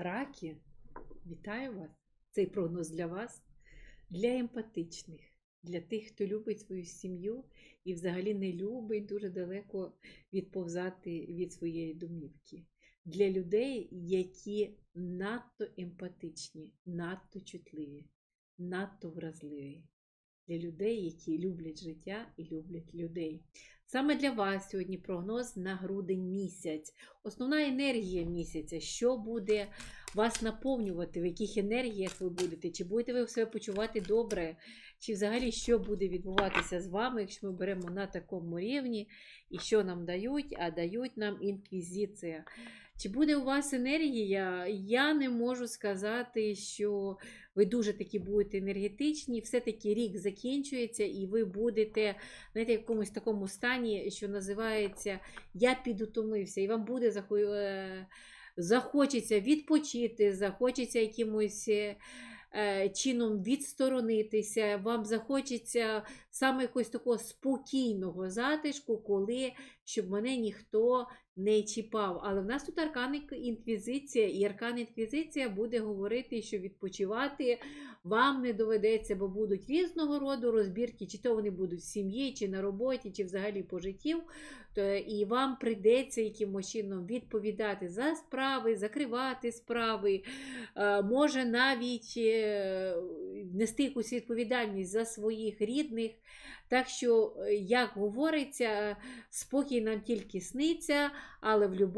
Раки, вітаю вас! Цей прогноз для вас, для емпатичних, для тих, хто любить свою сім'ю і взагалі не любить дуже далеко відповзати від своєї домівки. Для людей, які надто емпатичні, надто чутливі, надто вразливі. Для людей, які люблять життя і люблять людей. Саме для вас сьогодні прогноз на грудень місяць. Основна енергія місяця, що буде вас наповнювати, в яких енергіях ви будете, чи будете ви себе почувати добре, чи взагалі що буде відбуватися з вами, якщо ми беремо на такому рівні, і що нам дають, а дають нам інквізиція. Чи буде у вас енергія? Я не можу сказати, що ви дуже такі будете енергетичні. Все-таки рік закінчується, і ви будете знаєте, в якомусь такому стані, що називається Я підутомився, і вам буде захо- е, захочеться відпочити, захочеться якимось. е, е, Чином відсторонитися, вам захочеться саме якогось такого спокійного затишку, коли щоб мене ніхто не чіпав. Але в нас тут аркан інквізиція, і аркан інквізиція буде говорити, що відпочивати вам не доведеться, бо будуть різного роду розбірки, чи то вони будуть в сім'ї, чи на роботі, чи взагалі по життю. То, і вам прийдеться якимось чином відповідати за справи, закривати справи, е, може навіть е, нести якусь відповідальність за своїх рідних. Так що, е, як говориться, спокій нам тільки сниться, але в любов.